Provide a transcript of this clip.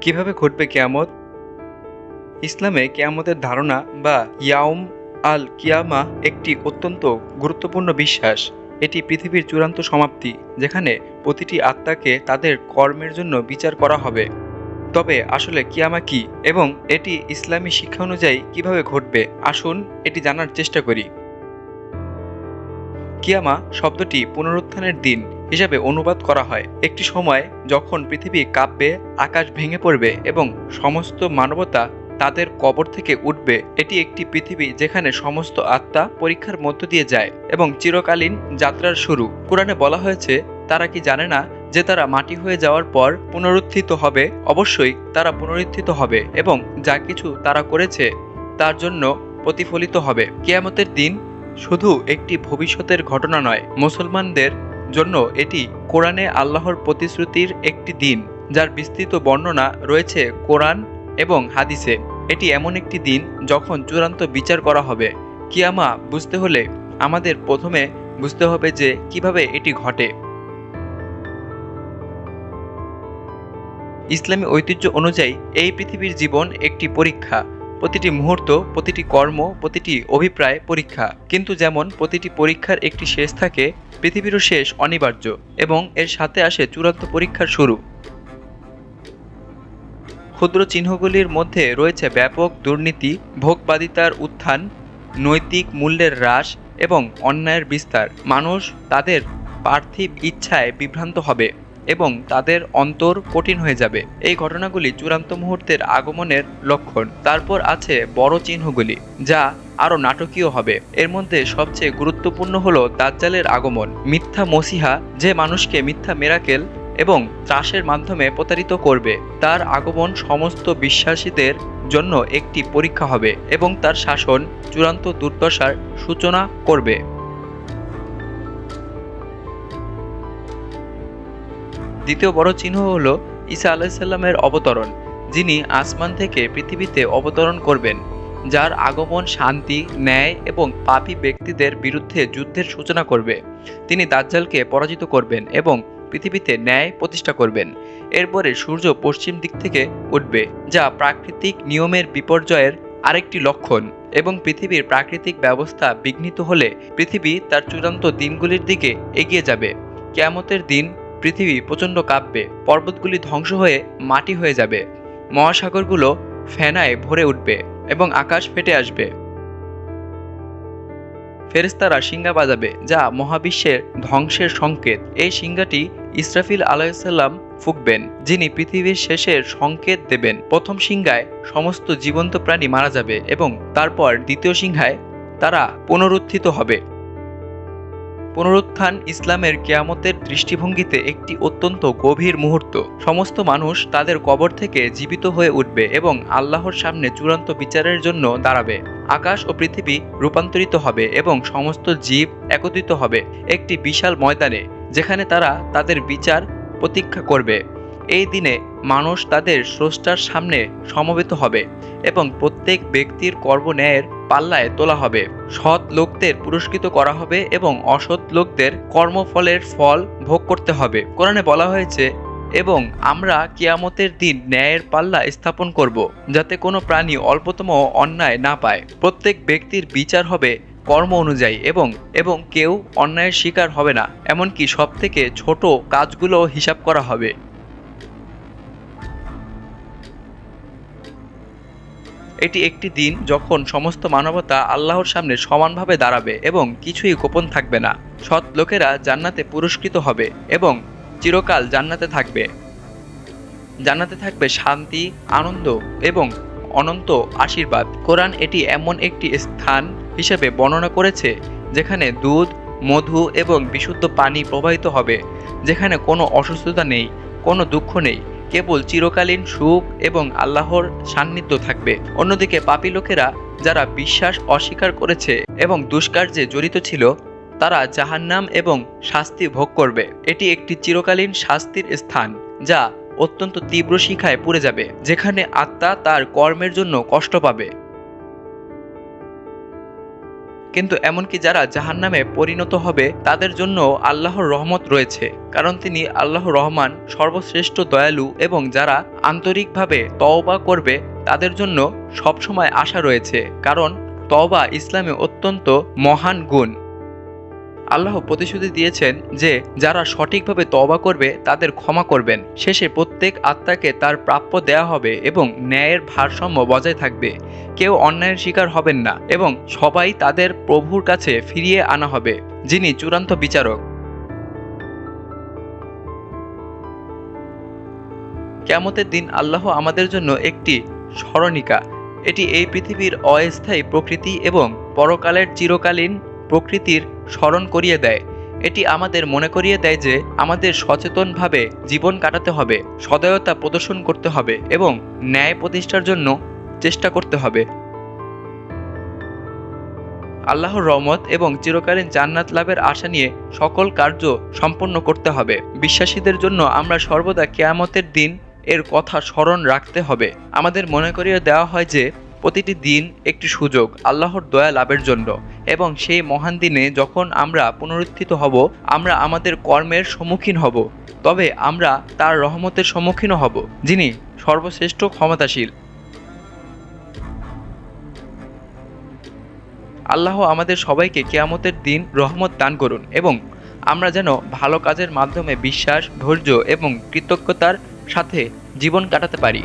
কীভাবে ঘটবে কেয়ামত? ইসলামে কেয়ামতের ধারণা বা ইয়াউম আল কিয়ামা একটি অত্যন্ত গুরুত্বপূর্ণ বিশ্বাস। এটি পৃথিবীর চূড়ান্ত সমাপ্তি, যেখানে প্রতিটি আত্মাকে তাদের কর্মের জন্য বিচার করা হবে। তবে আসলে কিয়ামা কি এবং এটি ইসলামী শিক্ষা অনুযায়ী কীভাবে ঘটবে? আসুন এটি জানার চেষ্টা করি। কিয়ামা শব্দটি পুনরুত্থানের দিন হিসাবে অনুবাদ করা হয়। একটি সময় যখন পৃথিবী কাঁপবে, আকাশ ভেঙে পড়বে এবং সমস্ত মানবতা তাদের কবর থেকে উঠবে, এটি একটি পৃথিবী যেখানে সমস্ত আত্মা পরীক্ষার মধ্য দিয়ে যায় এবং চিরকালীন যাত্রার শুরু। কোরআনে বলা হয়েছে, তারা কি জানে না যে তারা মাটি হয়ে যাওয়ার পর পুনরুত্থিত হবে? অবশ্যই তারা পুনরুত্থিত হবে এবং যা কিছু তারা করেছে তার জন্য প্রতিফলিত হবে। কেয়ামতের দিন শুধু একটি ভবিষ্যতের ঘটনা নয়, মুসলমানদের জন্য এটি কোরআনে আল্লাহর প্রতিশ্রুতির একটি দিন, যার বিস্তৃত বর্ণনা রয়েছে কোরআন এবং হাদিসে। এটি এমন একটি দিন যখন চূড়ান্ত বিচার করা হবে। কিয়ামা বুঝতে হলে আমাদের প্রথমে বুঝতে হবে যে কীভাবে এটি ঘটে। ইসলামী ঐতিহ্য অনুযায়ী এই পৃথিবীর জীবন একটি পরীক্ষা। প্রতিটি মুহূর্ত, প্রতিটি কর্ম, প্রতিটি অভিপ্রায় পরীক্ষা। কিন্তু যেমন প্রতিটি পরীক্ষার একটি শেষ থাকে, পৃথিবীরও শেষ অনিবার্য এবং এর সাথে আসে চূড়ান্ত পরীক্ষার শুরু। ক্ষুদ্র চিহ্নগুলির মধ্যে রয়েছে ব্যাপক দুর্নীতি, ভোগবাদিতার উত্থান, নৈতিক মূল্যের হ্রাস এবং অন্যায়ের বিস্তার। মানুষ তাদের পার্থিব ইচ্ছায় বিভ্রান্ত হবে। এবং তাদের অন্তর কঠিন হয়ে যাবে। এই ঘটনাগুলি চূড়ান্ত মুহূর্তের আগমনের লক্ষণ। তারপর আছে বড় চিহ্নগুলি, যা আরও নাটকীয় হবে। এর মধ্যে সবচেয়ে গুরুত্বপূর্ণ হলো দাজ্জালের আগমন। মিথ্যা মসিহা যে মানুষকে মিথ্যা মেরাকেল এবং ত্রাসের মাধ্যমে প্রতারিত করবে, তার আগমন সমস্ত বিশ্বাসীদের জন্য একটি পরীক্ষা হবে এবং তার শাসন চূড়ান্ত দুর্দশার সূচনা করবে। দ্বিতীয় বড় চিহ্ন হল ঈসা আলাইসাল্লামের অবতরণ, যিনি আসমান থেকে পৃথিবীতে অবতরণ করবেন, যার আগমন শান্তি, ন্যায় এবং পাপী ব্যক্তিদের বিরুদ্ধে যুদ্ধের সূচনা করবে। তিনি দাজ্জালকে পরাজিত করবেন এবং পৃথিবীতে ন্যায় প্রতিষ্ঠা করবেন। এরপরে সূর্য পশ্চিম দিক থেকে উঠবে, যা প্রাকৃতিক নিয়মের বিপর্যয়ের আরেকটি লক্ষণ এবং পৃথিবীর প্রাকৃতিক ব্যবস্থা বিঘ্নিত হলে পৃথিবী তার চূড়ান্ত দিনগুলির দিকে এগিয়ে যাবে। কেয়ামতের দিন পৃথিবী প্রচণ্ড কাঁপবে, পর্বতগুলি ধ্বংস হয়ে মাটি হয়ে যাবে, মহাসাগরগুলো ফেনায় ভরে উঠবে এবং আকাশ ফেটে আসবে। ফেরেস্তারা সিঙ্গা বাজাবে, যা মহাবিশ্বের ধ্বংসের সংকেত। এই সিঙ্গাটি ইসরাফিল আলাইসাল্লাম ফুঁকবেন, যিনি পৃথিবীর শেষের সংকেত দেবেন। প্রথম সিংহায় সমস্ত জীবন্ত প্রাণী মারা যাবে এবং তারপর দ্বিতীয় সিংহায় তারা পুনরুত্থিত হবে। পুনরুত্থান ইসলামের কেয়ামতের দৃষ্টিভঙ্গিতে একটি অত্যন্ত গভীর মুহূর্ত। সমস্ত মানুষ তাদের কবর থেকে জীবিত হয়ে উঠবে এবং আল্লাহর সামনে চূড়ান্ত বিচারের জন্য দাঁড়াবে। আকাশ ও পৃথিবী রূপান্তরিত হবে এবং সমস্ত জীব একত্রিত হবে। একটি বিশাল ময়দানে, যেখানে তারা তাদের বিচার প্রতীক্ষা করবে। এই দিনে মানুষ তাদের স্রষ্টার সামনে সমবেত হবে এবং প্রত্যেক ব্যক্তির কর্ম ন্যায়ের পাল্লায় তোলা হবে। সৎ লোকদের পুরস্কৃত করা হবে এবং অসৎ লোকদের কর্মফলের ফল ভোগ করতে হবে। কোরআনে বলা হয়েছে, এবং আমরা কিয়ামতের দিন ন্যায়ের পাল্লা স্থাপন করব, যাতে কোনো প্রাণী অল্পতম অন্যায় না পায়। প্রত্যেক ব্যক্তির বিচার হবে কর্ম অনুযায়ী এবং এবং কেউ অন্যায়ের শিকার হবে না। এমনকি সব থেকে ছোট কাজগুলো হিসাব করা হবে। এটি একটি দিন যখন সমস্ত মানবতা আল্লাহর সামনে সমানভাবে দাঁড়াবে এবং কিছুই গোপন থাকবে না। সৎ লোকেরা জান্নাতে পুরস্কৃত হবে এবং চিরকাল জান্নাতে থাকবে। জান্নাতে থাকবে শান্তি, আনন্দ এবং অনন্ত আশীর্বাদ। কোরআন এটি এমন একটি স্থান হিসেবে বর্ণনা করেছে যেখানে দুধ, মধু এবং বিশুদ্ধ পানি প্রবাহিত হবে, যেখানে কোনো অসুস্থতা নেই, কোনো দুঃখ নেই কেবল চিরকালীন সুখ এবং আল্লাহর সান্নিধ্য থাকবে। অন্যদিকে পাপী লোকেরা যারা বিশ্বাস অস্বীকার করেছে এবং দুষ্কার্যে জড়িত ছিল, তারা জাহান্নাম এবং শাস্তি ভোগ করবে। এটি একটি চিরকালীন শাস্তির স্থান, যা অত্যন্ত তীব্র শিখায় পুড়ে যাবে, যেখানে আত্মা তার কর্মের জন্য কষ্ট পাবে। কিন্তু এমনকি যারা জাহান নামে পরিণত হবে, তাদের জন্য আল্লাহর রহমত রয়েছে, কারণ তিনি আল্লাহ রহমান, সর্বশ্রেষ্ঠ দয়ালু এবং যারা আন্তরিকভাবে তওবা করবে, তাদের জন্য সবসময় আশা রয়েছে, কারণ তওবা ইসলামে অত্যন্ত মহান গুণ। আল্লাহ প্রতিশ্রুতি দিয়েছেন যে, যারা সঠিকভাবে তবা করবে, তাদের ক্ষমা করবেন। শেষে প্রত্যেক আত্মাকে তার প্রাপ্য দেয়া হবে এবং ন্যায়ের ভারসাম্য বজায় থাকবে। কেউ অন্যায়ের শিকার হবেন না এবং সবাই তাদের প্রভুর কাছে ফিরিয়ে আনা হবে, যিনি চূড়ান্ত বিচারক। কেমতের দিন আল্লাহ আমাদের জন্য একটি স্মরণিকা। এটি এই পৃথিবীর অস্থায়ী প্রকৃতি এবং পরকালের চিরকালীন প্রকৃতির স্মরণ করিয়ে দেয়। এটি আমাদের মনে করিয়ে দেয় যে আমাদের সচেতনভাবে জীবন কাটাতে হবে, সদয়তা প্রদর্শন করতে হবে এবং ন্যায় প্রতিষ্ঠার জন্য চেষ্টা করতে হবে। আল্লাহর রহমত এবং চিরকালীন জান্নাত লাভের আশা নিয়ে সকল কার্য সম্পন্ন করতে হবে। বিশ্বাসীদের জন্য আমরা সর্বদা কেয়ামতের দিন এর কথা স্মরণ রাখতে হবে। আমাদের মনে করিয়ে দেওয়া হয় যে প্রতিটি দিন একটি সুযোগ আল্লাহর দয়া লাভের জন্য এবং সেই মহান দিনে যখন আমরা পুনরুত্থিত হব, আমরা আমাদের কর্মের সম্মুখীন হব। তবে আমরা তার রহমতের সম্মুখীনও হব, যিনি সর্বশ্রেষ্ঠ ক্ষমতাশীল। আল্লাহ আমাদের সবাইকে কেয়ামতের দিন রহমত দান করুন এবং আমরা যেন ভালো কাজের মাধ্যমে বিশ্বাস, ধৈর্য এবং কৃতজ্ঞতার সাথে জীবন কাটাতে পারি।